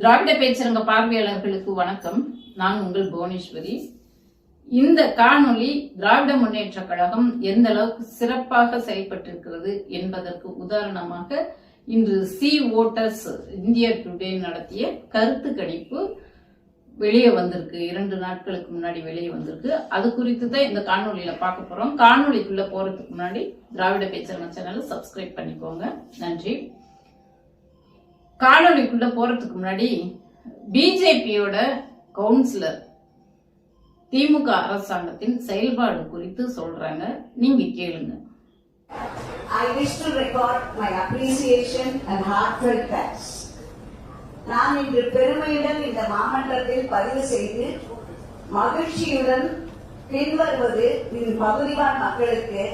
திராவிட பேச்சரங்க பார்வையாளர்களுக்கு வணக்கம். நான் உங்கள் புவனேஸ்வரி. இந்த காணொளி திராவிட முன்னேற்ற கழகம் எந்த அளவுக்கு சிறப்பாக செயல்பட்டிருக்கிறது என்பதற்கு உதாரணமாக இன்று சி ஓட்டர்ஸ் இந்தியா டுடே நடத்திய கருத்து கணிப்பு வெளியே வந்திருக்கு. இரண்டு நாட்களுக்கு முன்னாடி வெளியே வந்திருக்கு. அது குறித்து தான் இந்த காணொலியில பார்க்க போறோம். காணொலிக்குள்ள போறதுக்கு முன்னாடி திராவிட பேச்சரங்க சேனலை சப்ஸ்கிரைப் பண்ணிக்கோங்க. நன்றி. காணொளிக்குள்ள போறதுக்கு முன்னாடி பிஜேபியோட கவுன்சிலர் திமுக அரசாங்கத்தின் செயல்பாடு குறித்து சொல்றாங்க நீங்க கேளுங்க I wish to record my appreciation and heartfelt thanks. நான் இன்று பெருமையுடன் இந்த மாமன்றத்தில் பதிவு செய்து மகிழ்ச்சியுடன் பின்வருவது என் பகுதிவான் மக்களுக்கு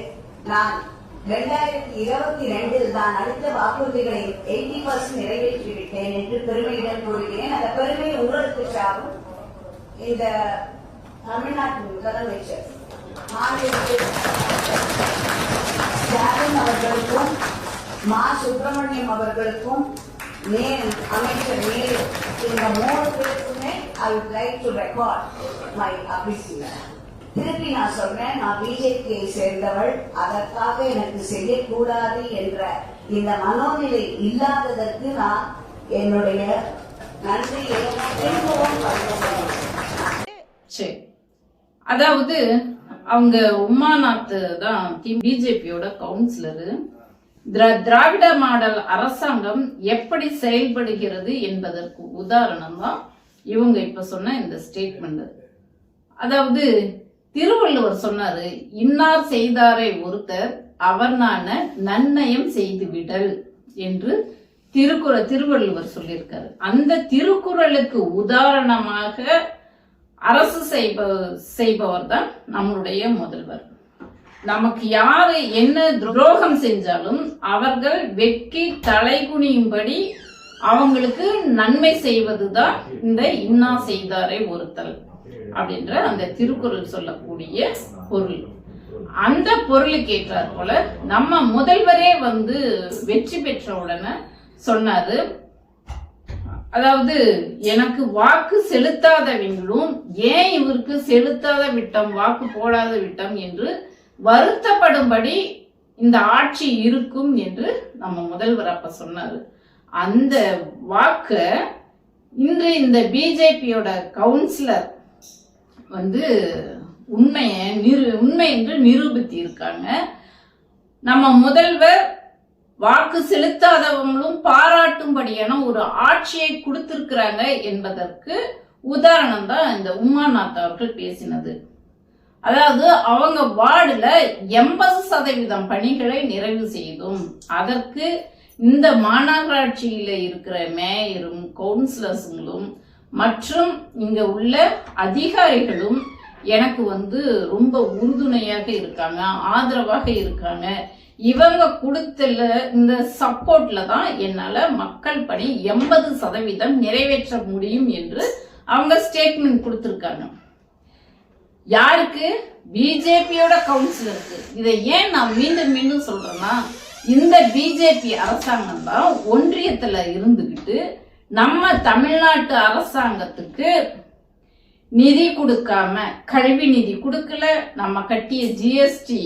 நான் இரண்டாயிரத்தி இருபத்தி ரெண்டில் தான் அளித்த வாக்குறுதிகளை எயிட்டி பர்சன்ட் நிறைவேற்றிவிட்டேன் என்று பெருமையுடன் கூறுகிறேன். அந்த பெருமை உங்களுக்கு சாரும் இந்த தமிழ்நாட்டின் முதலமைச்சர் ஸ்டாலின் அவர்களுக்கும் மா. சுப்பிரமணியம் அவர்களுக்கும் அமைச்சர் நேரு இந்த மூணு பேருக்குமே I like to record my appreciation திரும்பி நான் சொல்றேன் நான் பிஜேபியை சேர்ந்தவள் அதற்காக எனக்கு செய்யக்கூடாது என்ற இந்த மனோநிலை இல்லாததற்கு நான் என்னுடைய நன்றியை திரும்பவும் சரி அதாவது அவங்க உமாநாத் தான் பிஜேபியோட கவுன்சிலரு. திராவிட மாடல் அரசாங்கம் எப்படி செயல்படுகிறது என்பதற்கு உதாரணம் தான் இவங்க இப்ப சொன்ன இந்த ஸ்டேட்மெண்ட் அதாவது திருவள்ளுவர் சொன்னாரு இன்னார் செய்தாரை ஒருத்தர் அவர் நான நன்னயம் செய்து விடல் என்று திருக்குறள் திருவள்ளுவர் சொல்லியிருக்காரு. அந்த திருக்குறளுக்கு உதாரணமாக அரசு செய்ப செய்பவர் தான் நம்மளுடைய முதல்வர். நமக்கு யாரு என்ன துரோகம் செஞ்சாலும் அவர்கள் வெட்கி தலைகுனியும்படி அவங்களுக்கு நன்மை செய்வதுதான் இந்த இன்னா செய்தாரை ஒருத்தல் அப்படின்ற அந்த திருக்குறள் சொல்லக்கூடிய பொருள். அந்த பொருளுக்கு ஏற்றாற் போல நம்ம முதல்வரே வந்து வெற்றி பெற்ற உடனே சொன்னாரு அதாவது எனக்கு வாக்கு செலுத்தாதவங்களும் ஏன் இவருக்கு செலுத்தாத விட்டம் வாக்கு போடாத விட்டம் என்று வருத்தப்படும்படி இந்த ஆட்சி இருக்கும் என்று நம்ம முதல்வர் அப்ப சொன்னாரு. அந்த வாக்க இன்று இந்த பிஜேபியோட கவுன்சிலர் வந்து உண்மையை நிரு உண்மை என்று நிரூபித்து இருக்காங்க நம்ம முதல்வர் வாக்கு செலுத்தாதவங்களும் பாராட்டும்படியான ஒரு ஆட்சியை கொடுத்திருக்கிறாங்க என்பதற்கு உதாரணம் தான் இந்த உமாநாத் அவர்கள் பேசினது. அதாவது அவங்க வார்டுல எண்பது சதவீதம் பணிகளை நிறைவு செய்தும் அதற்கு இந்த மாநகராட்சியில இருக்கிற மேயரும் கவுன்சிலர்ஸுங்களும் மற்றும் இங்க உள்ள அதிகாரிகளும் எனக்கு வந்து ரொம்ப உறுதுணையாக இருக்காங்க ஆதரவாக இருக்காங்க. இவங்க கொடுத்தல இந்த சப்போர்ட்ல தான் என்னால மக்கள் பணி எண்பது சதவீதம் நிறைவேற்ற முடியும் என்று அவங்க ஸ்டேட்மெண்ட் கொடுத்துருக்காங்க. யாருக்கு? பிஜேபியோட கவுன்சிலருக்கு இதை ஏன் நான் மீண்டும் மீண்டும் சொல்றேன்னா இந்த பிஜேபி அரசாங்கம் தான் ஒன்றியத்துல இருந்துகிட்டு நம்ம தமிழ்நாட்டு அரசாங்கத்துக்கு நிதி கொடுக்காம கல்வி நிதி கொடுக்கல நம்ம கட்டிய ஜிஎஸ்டி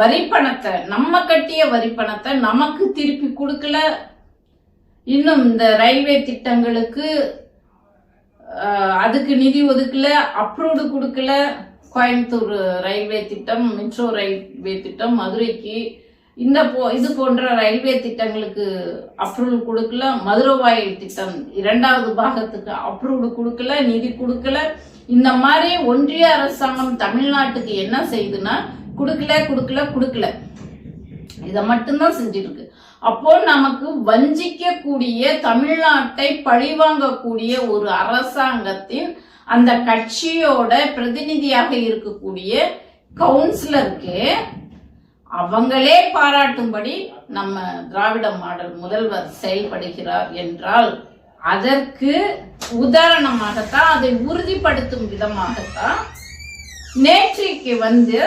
வரி பணத்தை நம்ம கட்டிய வரி பணத்தை நமக்கு திருப்பி கொடுக்கல. இன்னும் இந்த ரயில்வே திட்டங்களுக்கு அதுக்கு நிதி ஒதுக்கல அப்ரூவ்டு கொடுக்கல. கோயம்புத்தூர் ரயில்வே திட்டம் மெட்ரோ ரயில்வே திட்டம் மதுரைக்கு இந்த போ இது போன்ற ரயில்வே திட்டங்களுக்கு அப்ரூவல் கொடுக்கல. மதுரவாயில் திட்டம் இரண்டாவது பாகத்துக்கு அப்ரூவ்டு கொடுக்கல நிதி கொடுக்கல. இந்த மாதிரி ஒன்றிய அரசாங்கம் தமிழ்நாட்டுக்கு என்ன செய்யுதுன்னா கொடுக்கல கொடுக்கல கொடுக்கல. இதை மட்டும்தான் செஞ்சிருக்கு அப்போ நமக்கு வஞ்சிக்கக்கூடிய தமிழ்நாட்டை பழிவாங்கக்கூடிய ஒரு அரசாங்கத்தின் அந்த கட்சியோட பிரதிநிதியாக இருக்கக்கூடிய கவுன்சிலருக்கு அவங்களே பாராட்டும்படி நம்ம திராவிட மாடல் முதல்வர் செயல்படுகிறார் என்றால் அதற்கு உதாரணமாகத்தான் அதை உறுதிப்படுத்தும் விதமாகத்தான் நேற்றைக்கு வந்து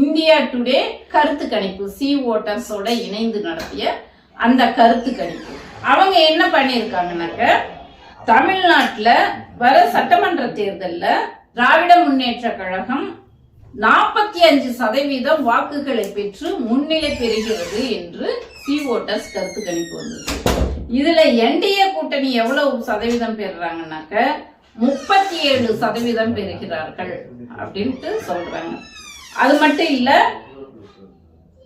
இந்தியா டுடே கருத்து கணிப்பு சி ஓட்டர்ஸோட இணைந்து நடத்திய அந்த கருத்து கணிப்பு. அவங்க என்ன பண்ணியிருக்காங்கனாக்க தமிழ்நாட்டில் வர சட்டமன்ற தேர்தலில் திராவிட முன்னேற்ற கழகம் நாற்பத்தி அஞ்சு சதவீதம் வாக்குகளை பெற்று முன்னிலை பெறுகிறது என்று சி ஓட்டர்ஸ் கருத்து கணிப்பு வந்தது. இதுல என்டிஏ கூட்டணி எவ்வளவு சதவீதம் பெறுறாங்கனாக்க முப்பத்தி ஏழு சதவீதம் பெறுகிறார்கள் அப்படின்ட்டு சொல்றாங்க. அது மட்டும் இல்ல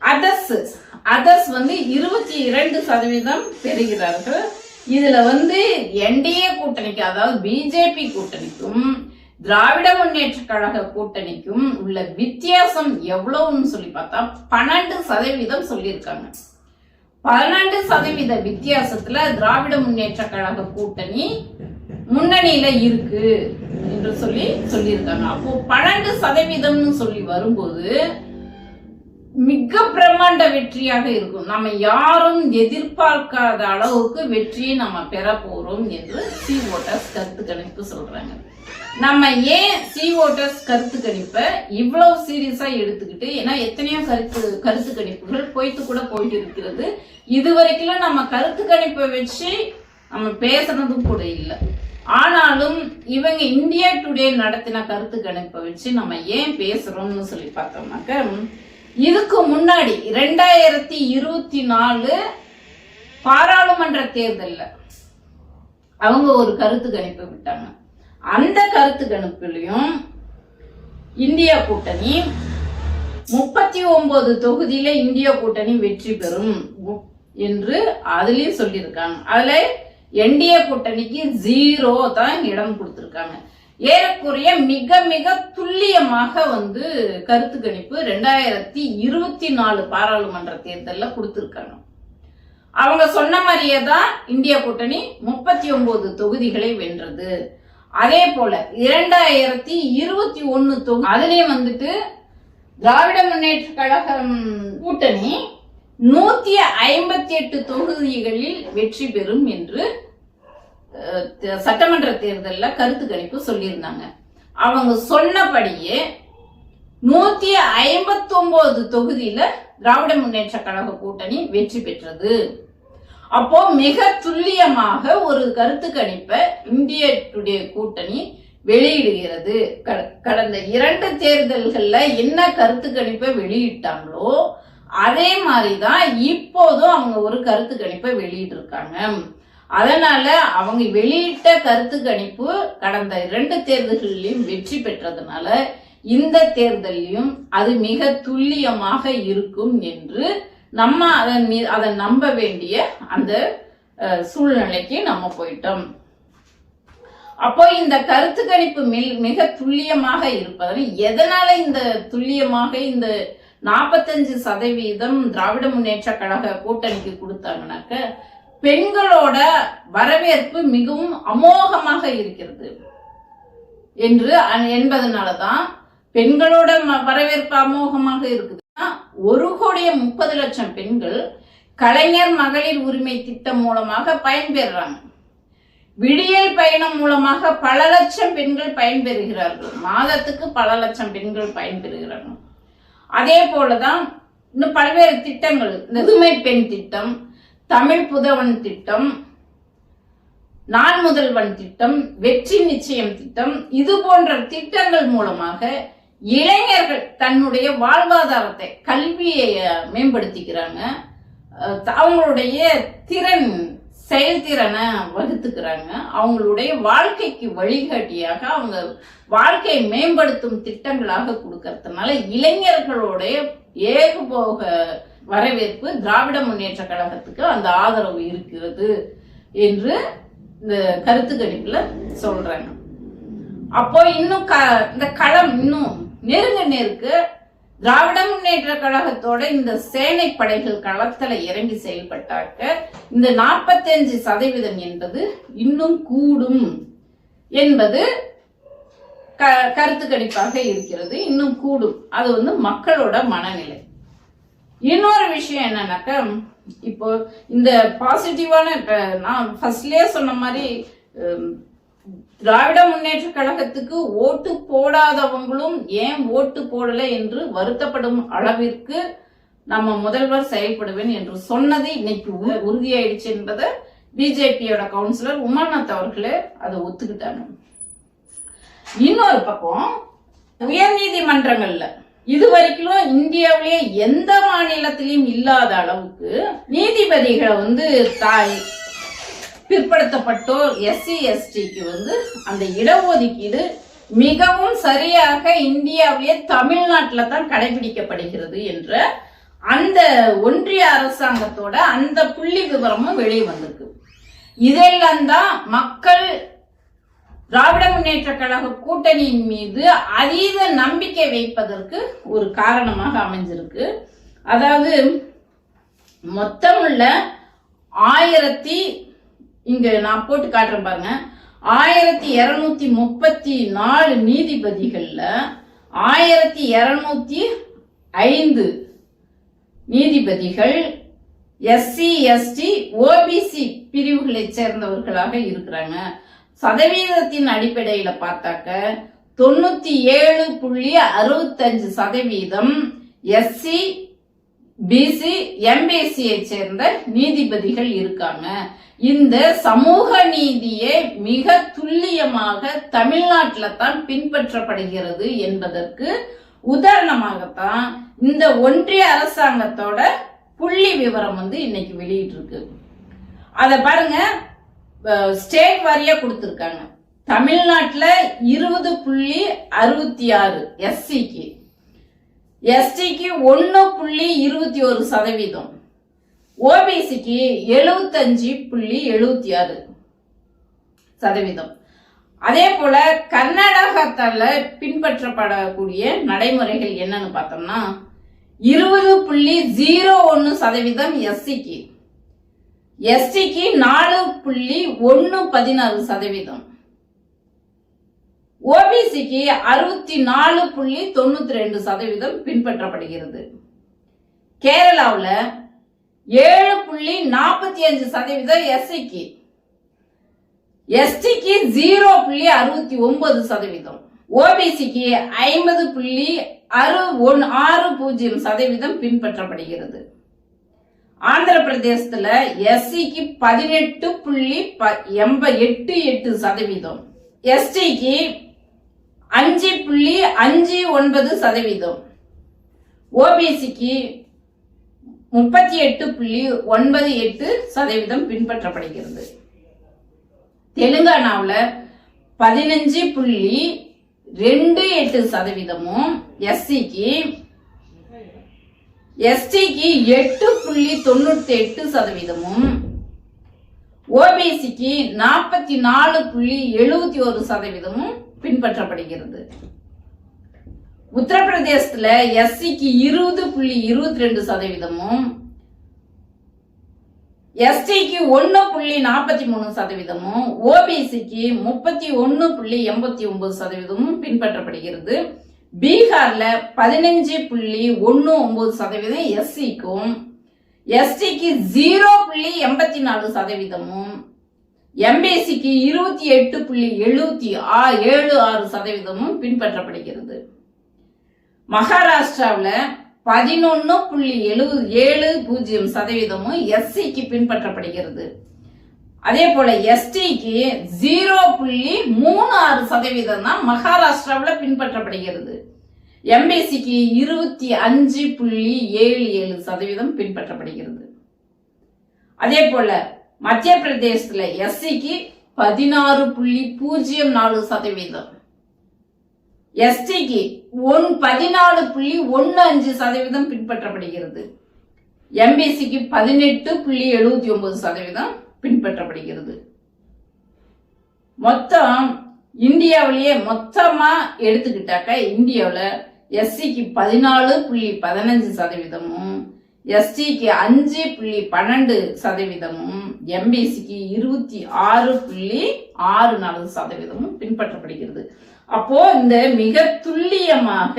அதர்ஸ் அதர்ஸ் வந்து இருபத்தி இரண்டு சதவீதம் பெறுகிறார்கள். இதுல வந்து என்டிஏ கூட்டணிக்கு அதாவது பிஜேபி கூட்டணிக்கும் திராவிட முன்னேற்ற கழக கூட்டணிக்கும் உள்ள வித்தியாசம் எவ்வளவுன்னு சொல்லி பார்த்தா பன்னெண்டு சதவீதம் சொல்லியிருக்காங்க. பன்னெண்டு சதவீத வித்தியாசத்துல திராவிட முன்னேற்ற கழக கூட்டணி முன்னணியில இருக்கு என்று சொல்லி சொல்லியிருக்காங்க. அப்போ பன்னெண்டு சதவீதம்னு சொல்லி வரும்போது மிக பிரம்மாண்ட வெற்றியாக இருக்கும். நம்ம யாரும் எதிர்பார்க்காத அளவுக்கு வெற்றியை நம்ம பெற போறோம் என்று சி ஓட்டர்ஸ் கருத்து கணிப்பு சொல்றாங்க. நம்ம ஏன் சி ஓட்டர்ஸ் கருத்து கணிப்பை இவ்வளவு சீரியஸா எடுத்துக்கிட்டு ஏன்னா எத்தனையோ கருத்து கருத்து கணிப்புகள் பொய்த்து கூட போயிட்டு இருக்கிறது. இது வரைக்கும் நம்ம கருத்து கணிப்பை வச்சு நம்ம பேசுனதும் கூட இல்லை. ஆனாலும் இவங்க இந்தியா டுடே நடத்தின கருத்து கணிப்பை வச்சு நம்ம ஏன் பேசுறோம்னு சொல்லி பார்த்தோம்னாக்க இதுக்கு முன்னாடி ரெண்டாயிரத்தி இருபத்தி நாலு பாராளுமன்ற தேர்தலில் அவங்க ஒரு கருத்து கணிப்பு விட்டாங்க. அந்த கருத்து கணிப்பிலையும் இந்திய கூட்டணி முப்பத்தி ஒன்பது தொகுதியில இந்திய கூட்டணி வெற்றி பெறும் என்று அதுலயும் சொல்லியிருக்காங்க. அதுல என்டிஏ கூட்டணிக்கு ஜீரோ தான் இடம் கொடுத்திருக்காங்க. ஏறக்குறைய மிக மிக துல்லியமாக வந்து கருத்து கணிப்பு ரெண்டாயிரத்தி இருபத்தி நாலு பாராளுமன்ற தேர்தலில் கொடுத்திருக்காங்க. அவங்க சொன்ன மாதிரியே தான் இந்திய கூட்டணி முப்பத்தி ஒன்பது தொகுதிகளை வென்றது. அதே போல இரண்டாயிரத்தி இருபத்தி ஒன்னு தொகு அதுலயும் வந்துட்டு திராவிட முன்னேற்ற கழகம் கூட்டணி நூத்தி ஐம்பத்தி எட்டு தொகுதிகளில் வெற்றி பெறும் என்று சட்டமன்ற தேர்தலில் கருத்து கணிப்பு சொல்லியிருந்தாங்க. அவங்க சொன்னபடியே நூத்தி ஐம்பத்தி ஒன்பது தொகுதியில திராவிட முன்னேற்ற கழக கூட்டணி வெற்றி பெற்றது. அப்போ மிக துல்லியமாக ஒரு கருத்து கணிப்பை இந்திய டுடே கூட்டணி வெளியிடுகிறது. கடந்த இரண்டு தேர்தல்கள்ல என்ன கருத்து கணிப்பை வெளியிட்டாங்களோ அதே மாதிரிதான் இப்போதும் அவங்க ஒரு கருத்து கணிப்பை வெளியிட்டிருக்காங்க. அதனால அவங்க வெளியிட்ட கருத்து கணிப்பு கடந்த இரண்டு தேர்தல்களிலும் வெற்றி பெற்றதுனால இந்த தேர்தலையும் அது மிக துல்லியமாக இருக்கும் என்று நம்ம அதன் மீ- அதை நம்ப வேண்டிய அந்த சூழ்நிலைக்கு நம்ம போயிட்டோம். அப்போ இந்த கருத்து கணிப்பு மில்- மிக துல்லியமாக இருப்பதனால் எதனால இந்த துல்லியமாக இந்த நாற்பத்தஞ்சு சதவீதம் திராவிட முன்னேற்ற கழக கூட்டணிக்கு கொடுத்தாங்கனாக்க பெண்களோட வரவேற்பு மிகவும் அமோகமாக இருக்கிறது. என்று என்பதனால என்பதனாலதான் பெண்களோட ம- வரவேற்பு அமோகமாக இருக்குது. ஒரு கோடிய முப்பது லட்சம் பெண்கள் கலைஞர் மகளிர் உரிமை திட்டம் மூலமாக பயன்பெறுறாங்க விடியல் பயணம் மூலமாக பல லட்சம் பெண்கள் பயன்பெறுகிறார்கள். மாதத்துக்கு பல லட்சம் பெண்கள் பயன்பெறுகிறார்கள் அதே போலதான் இன்னும் பல்வேறு திட்டங்கள். நெதுமை பெண் திட்டம் தமிழ் புதவன் திட்டம் நான் முதல்வன் திட்டம் வெற்றி நிச்சயம் திட்டம் இது போன்ற திட்டங்கள் மூலமாக இளைஞர்கள் தன்னுடைய வாழ்வாதாரத்தை கல்வியை மேம்படுத்திக்கிறாங்க. அவங்களுடைய திறன் செயல்திறனை வகுத்துக்கிறாங்க. அவங்களுடைய வாழ்க்கைக்கு வழிகாட்டியாக அவங்க வாழ்க்கையை மேம்படுத்தும் திட்டங்களாக கொடுக்கறதுனால இளைஞர்களுடைய ஏகபோக வரவேற்பு திராவிட முன்னேற்ற கழகத்துக்கு அந்த ஆதரவு இருக்கிறது என்று இந்த கருத்து கணிப்புல சொல்றாங்க. அப்போ இன்னும் க- இந்த களம் இன்னும் நெருங்க நெருக்கு திராவிட முன்னேற்ற கழகத்தோட இந்த சேனை படைகள் களத்துல இறங்கி செயல்பட்டாக்க இந்த 45% சதவீதம் என்பது இன்னும் கூடும் என்பது க- கருத்து கணிப்பாக இருக்கிறது. இன்னும் கூடும். அது வந்து மக்களோட மனநிலை. இன்னொரு விஷயம் என்னன்னாக்கா இப்போ இந்த பாசிட்டிவான நான் ஃபர்ஸ்ட்லயே சொன்ன மாதிரி திராவிட முன்னேற்ற கழகத்துக்கு ஓட்டு போடாதவங்களும் ஏன் ஓட்டு போடல என்று வருத்தப்படும் அளவிற்கு நம்ம முதல்வர் செயல்படுவேன் என்று சொன்னது இன்னைக்கு உறுதியாயிடுச்சு என்பதை பிஜேபியோட கவுன்சிலர் உமாநாத் அவர்களே அதை ஒத்துக்கிட்டாங்க. இன்னொரு பக்கம் உயர் நீதிமன்றங்கள்ல இது வரைக்கும் இந்தியாவிலே எந்த மாநிலத்திலையும் இல்லாத அளவுக்கு நீதிபதிகளை வந்து தாய் பிற்படுத்தப்பட்டோர் எஸ்சி எஸ்டிக்கு வந்து அந்த இடஒதுக்கீடு மிகவும் சரியாக இந்தியாவிலேயே தமிழ்நாட்டில் தான் கடைபிடிக்கப்படுகிறது என்ற அந்த ஒன்றிய அரசாங்கத்தோட அந்த புள்ளி விவரமும் வெளியே வந்திருக்கு. இதெல்லாம் தான் மக்கள் திராவிட முன்னேற்ற கழக கூட்டணியின் மீது அதீத நம்பிக்கை வைப்பதற்கு ஒரு காரணமாக அமைஞ்சிருக்கு. அதாவது மொத்தமுள்ள ஆயிரத்தி இங்க நான் போட்டு காட்டுறேன் பாருங்க. ஆயிரத்தி இருநூத்தி முப்பத்தி நாலு நீதிபதிகள்ல ஆயிரத்தி இருநூத்தி ஐந்து நீதிபதிகள் எஸ்சி எஸ்டி ஓபிசி பிரிவுகளைச் சேர்ந்தவர்களாக இருக்கிறாங்க. சதவீதத்தின் அடிப்படையில பார்த்தாக்க தொண்ணூத்தி ஏழு புள்ளி அறுபத்தஞ்சு சதவீதம் எஸ்சி பிசி எம்பிசியை சேர்ந்த நீதிபதிகள் இருக்காங்க. இந்த சமூக நீதியே மிக துல்லியமாக தமிழ்நாட்டில் தான் பின்பற்றப்படுகிறது என்பதற்கு உதாரணமாகத்தான் இந்த ஒன்றிய அரசாங்கத்தோட புள்ளி விவரம் வந்து இன்னைக்கு வெளியிட்டிருக்கு. அதை பாருங்க. ஸ்டேட் வாரியா கொடுத்துருக்காங்க. தமிழ்நாட்டில் இருபது புள்ளி அறுபத்தி ஆறு எஸ்சிக்கு எஸ்டிக்கு ஒன்று புள்ளி இருபத்தி ஒரு சதவீதம். ஓபிசிக்கு எழுபத்தஞ்சு புள்ளி எழுபத்தி ஆறு சதவீதம். அதே போல கர்நாடகத்தில் பின்பற்றப்படக்கூடிய நடைமுறைகள் என்னன்னு பார்த்தோம்னா இருபது புள்ளி ஜீரோ ஒன்று சதவீதம் எஸ்சிக்கு எஸ்டிக்கு நாலு புள்ளி ஒன்று பதினாறு சதவீதம். ஓபிசிக்கு அறுபத்தி நாலு புள்ளி தொண்ணூத்தி ரெண்டு சதவீதம் பின்பற்றப்படுகிறது. கேரளாவில் ஏழு புள்ளி நாற்பத்தி அஞ்சு சதவீதம் எஸ்சிக்கு. எஸ்டிக்கு ஜீரோ புள்ளி அறுபத்தி ஒன்பது சதவீதம். ஓபிசிக்கு ஐம்பது புள்ளி அறு ஒன் ஆறு பூஜ்ஜியம் சதவீதம் பின்பற்றப்படுகிறது. ஆந்திர பிரதேசத்துல எஸ்சிக்கு பதினெட்டு புள்ளி ப- எண்ப எட்டு எட்டு சதவீதம். எஸ்டிக்கு அஞ்சு புள்ளி அஞ்சு ஒன்பது சதவீதம். ஓபிசிக்கு முப்பத்தி எட்டு புள்ளி ஒன்பது எட்டு சதவீதம் பின்பற்றப்படுகிறது. தெலுங்கானாவில் பதினஞ்சு புள்ளி ரெண்டு எட்டு சதவீதமும் எஸ்சிக்கு எஸ்டிக்கு எட்டு புள்ளி தொண்ணூத்தி எட்டு சதவீதமும் ஓபிசிக்கு நாற்பத்தி நாலு புள்ளி எழுபத்தி ஒரு சதவீதமும் பின்பற்றப்படுகிறது. உத்தரப்பிரதேசத்துல எஸ்சிக்கு இருபது புள்ளி இருபத்தி ரெண்டு சதவீதமும் எஸ்டிக்கு ஒன்று புள்ளி நாற்பத்தி மூணு சதவீதமும் ஓபிசிக்கு முப்பத்தி ஒன்று புள்ளி எண்பத்தி ஒன்பது சதவீதமும் பின்பற்றப்படுகிறது. பீகார்ல பதினஞ்சு புள்ளி ஒன்று ஒன்பது சதவீதம் எஸ்சிக்கும் எஸ்டிக்கு ஜீரோ புள்ளி எண்பத்தி நாலு சதவீதமும் எம்பிசிக்கு இருபத்தி எட்டு புள்ளி எழுபத்தி ஆ ஏழு ஆறு சதவீதமும் பின்பற்றப்படுகிறது. மகாராஷ்டிராவில் பதினொன்று புள்ளி எழுபது ஏழு பூஜ்ஜியம் சதவீதமும் எஸ்சிக்கு பின்பற்றப்படுகிறது. அதே போல எஸ்டிக்கு ஜீரோ புள்ளி மூணு ஆறு சதவீதம் தான் மகாராஷ்டிராவில் பின்பற்றப்படுகிறது. எம்பிசிக்கு இருபத்தி அஞ்சு புள்ளி ஏழு ஏழு சதவீதம் பின்பற்றப்படுகிறது. அதே போல மத்திய பிரதேசத்துல எஸ்சிக்கு பதினாறு புள்ளி பூஜ்ஜியம் நாலு சதவீதம். எஸ்டிக்கு ஒன் பதினாலு புள்ளி ஒன்னு அஞ்சு சதவீதம் பின்பற்றப்படுகிறது. எம்பிசிக்கு பதினெட்டு புள்ளி எழுபத்தி ஒன்பது சதவீதம் பின்பற்றப்படுகிறது. மொத்தம் இந்தியாவிலேயே மொத்தமா எடுத்துக்கிட்டாக்க இந்தியாவில் எஸ்சிக்கு பதினாலு புள்ளி பதினஞ்சு சதவீதமும் எஸ்டிக்கு அஞ்சு புள்ளி பன்னெண்டு சதவீதமும் எம்பிசிக்கு இருபத்தி ஆறு புள்ளி ஆறு நாலு சதவீதமும் பின்பற்றப்படுகிறது. அப்போ இந்த மிக துல்லியமாக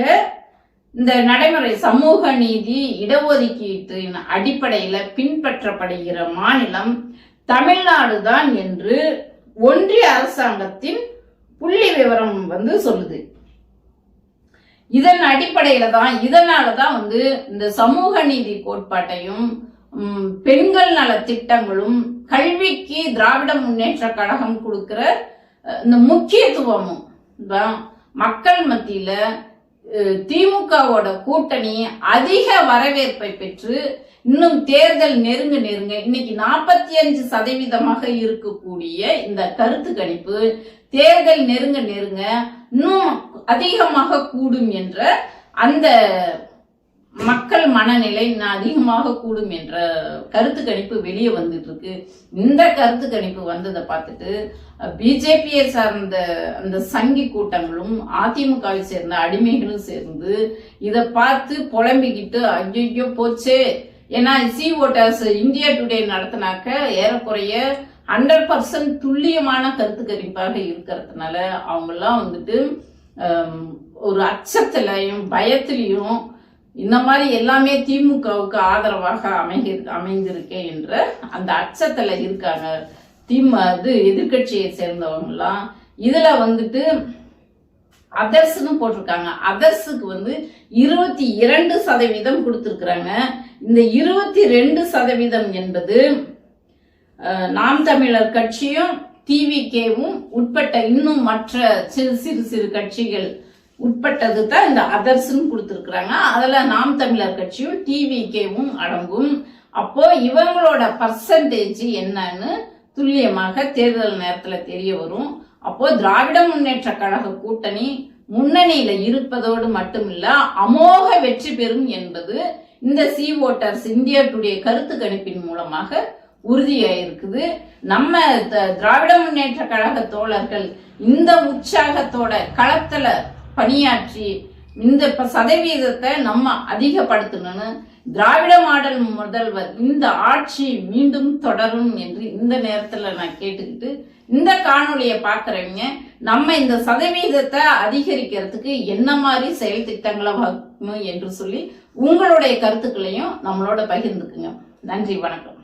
இந்த நடைமுறை சமூக நீதி இடஒதுக்கீட்டின் அடிப்படையில பின்பற்றப்படுகிற மாநிலம் தமிழ்நாடு தான் என்று ஒன்றிய அரசாங்கத்தின் புள்ளி விவரம் வந்து சொல்லுது. இதன் அடிப்படையில தான் இதனால தான் வந்து இந்த சமூக நீதி கோட்பாட்டையும் பெண்கள் நல திட்டங்களும் கல்விக்கு திராவிட முன்னேற்ற கழகம் கொடுக்கிற இந்த முக்கியத்துவமும் தான் மக்கள் மத்தியில திமுகவோட கூட்டணி அதிக வரவேற்பை பெற்று இன்னும் தேர்தல் நெருங்க நெருங்க இன்னைக்கு நாற்பத்தி அஞ்சு சதவீதமாக இருக்கக்கூடிய இந்த கருத்து கணிப்பு தேர்தல் நெருங்க நெருங்க இன்னும் அதிகமாக கூடும் என்ற அந்த மக்கள் மனநிலை இன்னும் அதிகமாக கூடும் என்ற கருத்து கணிப்பு வெளியே வந்துட்டு இருக்கு. இந்த கருத்து கணிப்பு வந்ததை பார்த்துட்டு பிஜேபியை சார்ந்த அந்த சங்கி கூட்டங்களும் அதிமுகவை சேர்ந்த அடிமைகளும் சேர்ந்து இதை பார்த்து புலம்பிக்கிட்டு ஐயோ போச்சே. ஏன்னா சி ஓட்டர்ஸ் இந்தியா டுடே நடத்தினாக்க ஏறக்குறைய ஹண்ட்ரட் பர்சன்ட் துல்லியமான கருத்து கணிப்பாக இருக்கிறதுனால அவங்கெல்லாம் வந்துட்டு ஒரு அச்சத்திலையும் பயத்திலையும் இந்த மாதிரி எல்லாமே திமுகவுக்கு ஆதரவாக அமைகி அமைந்திருக்கேன் என்ற அந்த அச்சத்தில் இருக்காங்க. திமு அது எதிர்க்கட்சியை சேர்ந்தவங்கலாம். இதில் வந்துட்டு அதர்ஸ்னு போட்டிருக்காங்க. அதர்ஸுக்கு வந்து இருபத்தி இரண்டு சதவீதம் கொடுத்துருக்குறாங்க. இந்த இருபத்தி ரெண்டு சதவீதம் என்பது நாம் தமிழர் கட்சியும் டிவிகேவும் உட்பட்ட இன்னும் மற்ற சிறு சிறு சிறு கட்சிகள் உட்பட்டது தான் இந்த அதர்ஸ்னு கொடுத்துருக்குறாங்க. அதில் நாம் தமிழர் கட்சியும் டிவிகேவும் அடங்கும். அப்போ இவங்களோட பர்சன்டேஜ் என்னன்னு துல்லியமாக தேர்தல் நேரத்தில் தெரிய வரும். அப்போ திராவிட முன்னேற்ற கழக கூட்டணி முன்னணியில இருப்பதோடு மட்டுமில்ல அமோக வெற்றி பெறும் என்பது இந்த சி ஓட்டர்ஸ் இந்தியா டுடே கருத்து கணிப்பின் மூலமாக உறுதியாயிருக்குது. நம்ம த- திராவிட முன்னேற்ற கழக தோழர்கள் இந்த உற்சாகத்தோட களத்துல பணியாற்றி இந்த சதவீதத்தை நம்ம அதிகப்படுத்தணும்னு திராவிட மாடல் முதல்வர் இந்த ஆட்சி மீண்டும் தொடரும் என்று இந்த நேரத்தில் நான் கேட்டுக்கிட்டு இந்த காணொளியை பார்க்குறவங்க நம்ம இந்த சதவீதத்தை அதிகரிக்கிறதுக்கு என்ன மாதிரி செயல் திட்டங்களை வகுக்கணும் என்று சொல்லி உங்களுடைய கருத்துக்களையும் நம்மளோட பகிர்ந்துக்குங்க. நன்றி வணக்கம்.